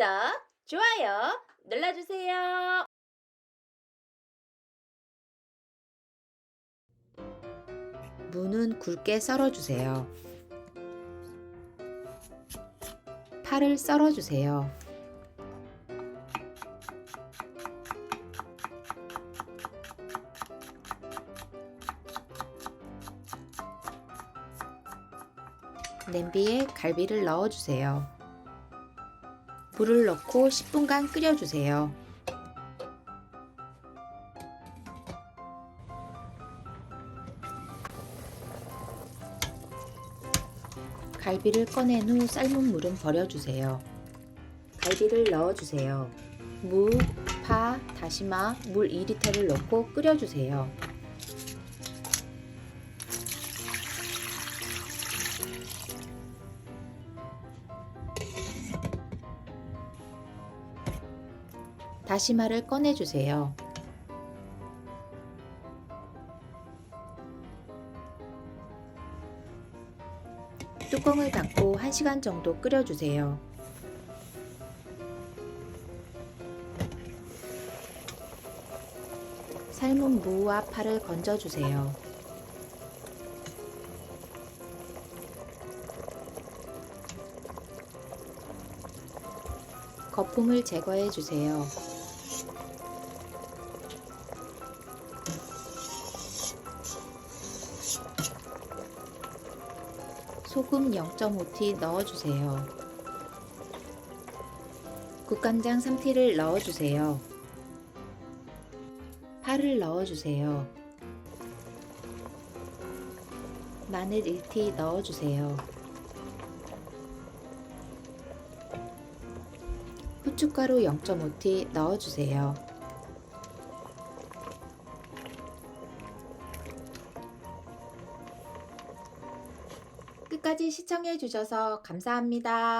구독, 좋아요 눌러주세요. 무는 굵게 썰어주세요. 파를 썰어주세요. 냄비에 갈비를 넣어주세요. 물을 넣고 10분간 끓여주세요. 갈비를 꺼낸 후 삶은 물은 버려주세요. 갈비를 넣어주세요. 무, 파, 다시마, 물 2리터를 넣고 끓여주세요. 다시마를 꺼내주세요. 뚜껑을 닫고 1시간 정도 끓여주세요. 삶은 무와 파를 건져주세요. 거품을 제거해 주세요. 소금 0.5티 넣어주세요. 국간장 3티를 넣어주세요. 파를 넣어주세요. 마늘 1티 넣어주세요. 후춧가루 0.5티 넣어주세요. 끝까지 시청해 주셔서 감사합니다.